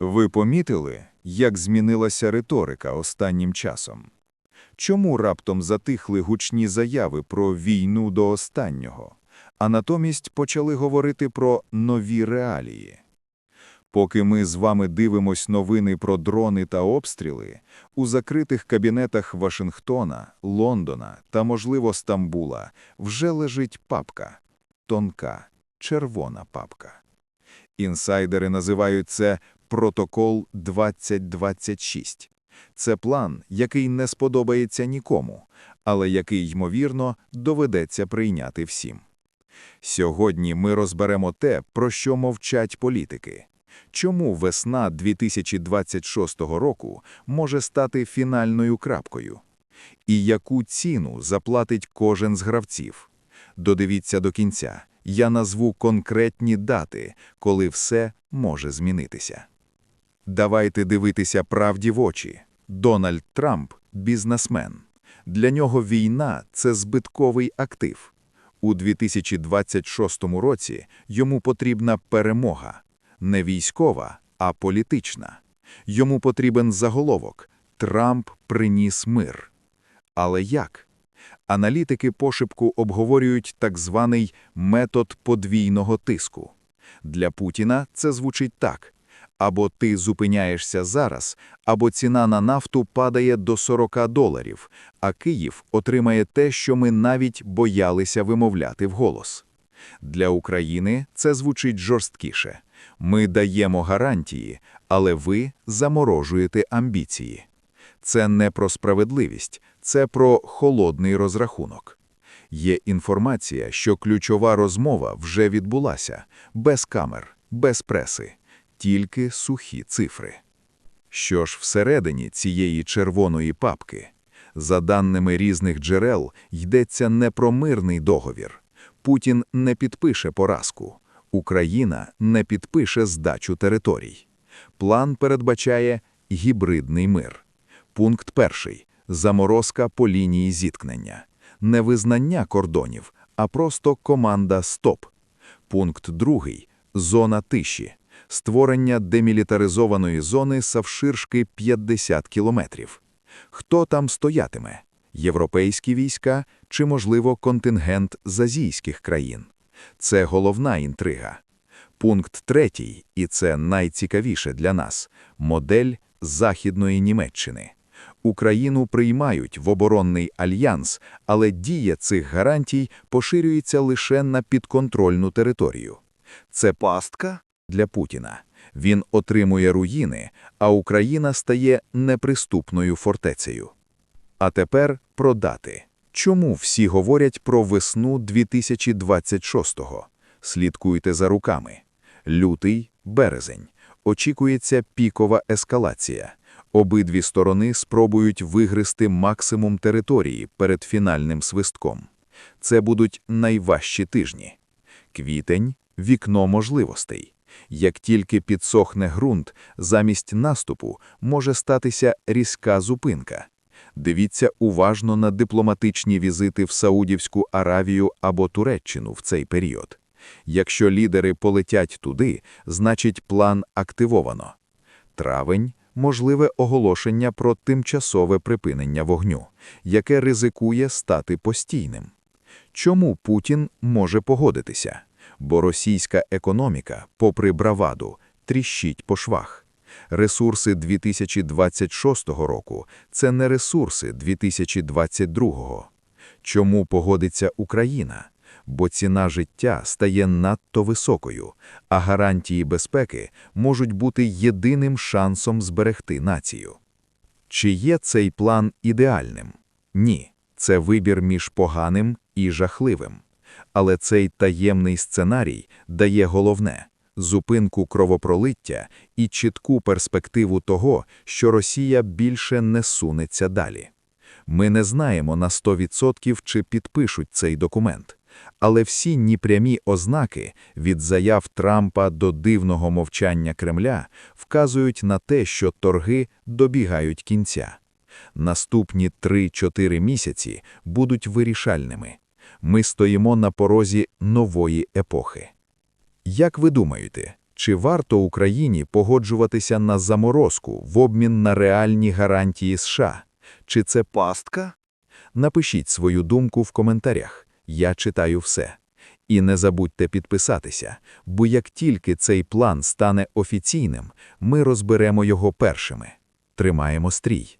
Ви помітили, як змінилася риторика останнім часом? Чому раптом затихли гучні заяви про війну до останнього, а натомість почали говорити про нові реалії? Поки ми з вами дивимось новини про дрони та обстріли, у закритих кабінетах Вашингтона, Лондона та, можливо, Стамбула вже лежить папка. Тонка, червона папка. Інсайдери називають це «Протокол 2026». Це план, який не сподобається нікому, але який, ймовірно, доведеться прийняти всім. Сьогодні ми розберемо те, про що мовчать політики. Чому весна 2026 року може стати фінальною крапкою? І яку ціну заплатить кожен з гравців? Додивіться до кінця. Я назву конкретні дати, коли все може змінитися. Давайте дивитися правді в очі. Дональд Трамп – бізнесмен. Для нього війна – це збитковий актив. У 2026 році йому потрібна перемога. Не військова, а політична. Йому потрібен заголовок «Трамп приніс мир». Але як? Аналітики пошепку обговорюють так званий метод подвійного тиску. Для Путіна це звучить так. Або ти зупиняєшся зараз, або ціна на нафту падає до 40 доларів, а Київ отримає те, що ми навіть боялися вимовляти вголос. Для України це звучить жорсткіше. Ми даємо гарантії, але ви заморожуєте амбіції. Це не про справедливість, це про холодний розрахунок. Є інформація, що ключова розмова вже відбулася, без камер, без преси, тільки сухі цифри. Що ж всередині цієї червоної папки? За даними різних джерел, йдеться не про мирний договір. Путін не підпише поразку. Україна не підпише здачу територій. План передбачає гібридний мир. Пункт перший – заморозка по лінії зіткнення. Не визнання кордонів, а просто команда «Стоп». Пункт другий – зона тиші. Створення демілітаризованої зони завширшки 50 кілометрів. Хто там стоятиме? Європейські війська чи, можливо, контингент з азійських країн? Це головна інтрига. Пункт третій, і це найцікавіше для нас – модель Західної Німеччини. Україну приймають в оборонний альянс, але дія цих гарантій поширюється лише на підконтрольну територію. Це пастка для Путіна. Він отримує руїни, а Україна стає неприступною фортецею. А тепер про дати. Чому всі говорять про весну 2026-го? Слідкуйте за руками. Лютий, березень. Очікується пікова ескалація. Обидві сторони спробують вигризти максимум території перед фінальним свистком. Це будуть найважчі тижні. Квітень – вікно можливостей. Як тільки підсохне ґрунт, замість наступу може статися різка зупинка. Дивіться уважно на дипломатичні візити в Саудівську Аравію або Туреччину в цей період. Якщо лідери полетять туди, значить план активовано. Травень – можливе оголошення про тимчасове припинення вогню, яке ризикує стати постійним. Чому Путін може погодитися? Бо російська економіка, попри браваду, тріщить по швах. Ресурси 2026 року – це не ресурси 2022. Чому погодиться Україна? Бо ціна життя стає надто високою, а гарантії безпеки можуть бути єдиним шансом зберегти націю. Чи є цей план ідеальним? Ні. Це вибір між поганим і жахливим. Але цей таємний сценарій дає головне – зупинку кровопролиття і чітку перспективу того, що Росія більше не сунеться далі. Ми не знаємо на 100% чи підпишуть цей документ. Але всі непрямі ознаки від заяв Трампа до дивного мовчання Кремля вказують на те, що торги добігають кінця. Наступні 3-4 місяці будуть вирішальними. Ми стоїмо на порозі нової епохи. Як ви думаєте, Чи варто Україні погоджуватися на заморозку в обмін на реальні гарантії США? Чи це пастка? Напишіть свою думку в коментарях. Я читаю все. І не забудьте підписатися, бо як тільки цей план стане офіційним, ми розберемо його першими. Тримаємо стрій.